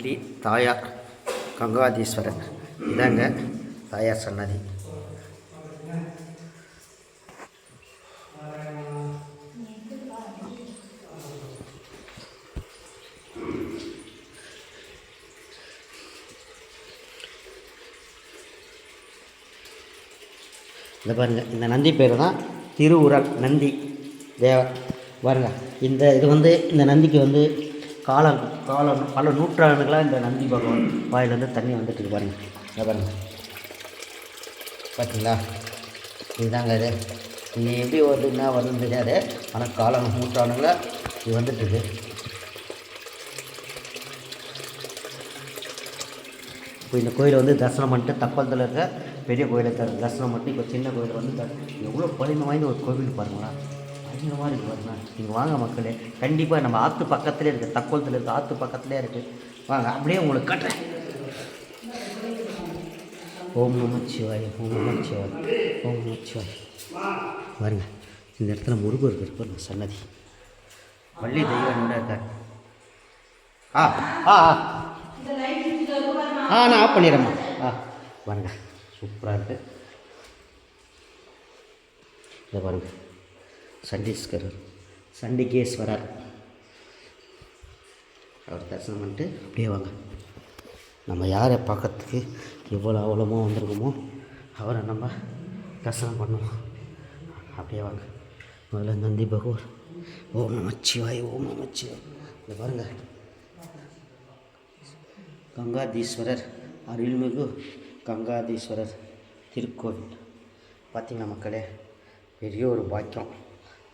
வள்ளி தாயார் கங்காதீஸ்வரர். இதாங்க தாயார் சன்னதி. இந்த பாருங்க இந்த நந்தி பேர் தான் திருவுரல் நந்தி. தேவர் பாருங்கள் இந்த இது வந்து இந்த நந்திக்கு வந்து காலம் காலம் பல நூற்றாண்டுகளாக இந்த நந்தி பகவான் வாயிலேருந்து தண்ணி வந்துட்டு இருக்கு பாருங்க. பாருங்க. பார்த்தீங்களா இதுதாங்க இது. இது எப்படி வருது என்ன வருதுன்னு தெரியாது. ஆனால் காலம் நூற்றாண்டுகளாக இது வந்துட்டு இருக்கு. இப்போ இந்த கோயிலை வந்து தரிசனம் பண்ணிட்டு தப்பாளத்தில் இருக்க பெரிய கோயிலை த தரிசனம் பண்ணிட்டு இப்போ சின்ன கோயில் வந்து எவ்வளோ பழமை வாய்ந்த ஒரு கோவில் பாருங்களா பயங்கரமாக இருக்குது பாருங்க. நீங்கள் வாங்க மக்களே. கண்டிப்பாக நம்ம ஆற்று பக்கத்துலேயே இருக்குது தக்கோலத்தில் இருக்குது ஆற்று பக்கத்துலேயே இருக்குது வாங்க அப்படியே உங்களுக்கு கட்டுறேன். ஓம் நம சிவாய் ஓம் நம சிவாய் ஓம் நம சிவாய். பாருங்க இந்த இடத்துல முருகர் இருக்கார் சன்னதி. வள்ளி தெய்வனோட இருக்கார்? ஆ ஆ ஆ. ஆ நான் ஆஃப் பண்ணிடுறேம்மா. ஆ பாருங்க சூப்பராக இருக்குது இதை பாருங்கள் சண்டீஸ்கரர் சண்டிகேஸ்வரர். அவர் தரிசனம் பண்ணிட்டு அப்படியே வாங்க. நம்ம யாரை பார்க்கறதுக்கு எவ்வளோ அவ்வளோமோ வந்திருக்கோமோ அவரை நம்ம தரிசனம் பண்ணுவோம். அப்படியே வாங்க. முதல்ல நந்தி பகவான். ஓம் நமச்சிவாய் ஓம் நமச்சிவாய் இதை பாருங்கள் கங்காதீஸ்வரர் அருள்மிகு கங்காதீஸ்வரர் திருக்கோவில். பார்த்தீங்களா மக்களே? பெரிய ஒரு பாக்கியம்.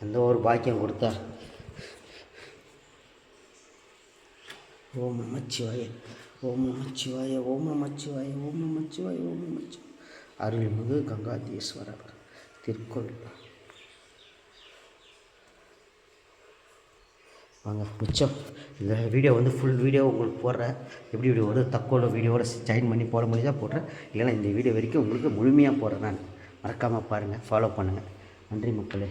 எந்த ஒரு பாக்கியம் கொடுத்தா? ஓம் நமச்சிவாய ஓம் நமச்சிவாய ஓம் நமச்சிவாய ஓம் நமச்சிவாய ஓம் நமச்சிவாய அருள்மிகு கங்காதீஸ்வரர் திருக்கோவில். வாங்க மிச்சம். இந்த வீடியோ வந்து ஃபுல் வீடியோ உங்களுக்கு போடுறேன். எப்படி வீடியோ வருது? தக்கோல வீடியோவோட ஜாயின் பண்ணி போட முடிஞ்சால் போடுறேன். இல்லைன்னா இந்த வீடியோ வரைக்கும் உங்களுக்கு முழுமையாக போடுறேன் நான். மறக்காமல் பாருங்கள் ஃபாலோ பண்ணுங்கள் நன்றி மக்களே.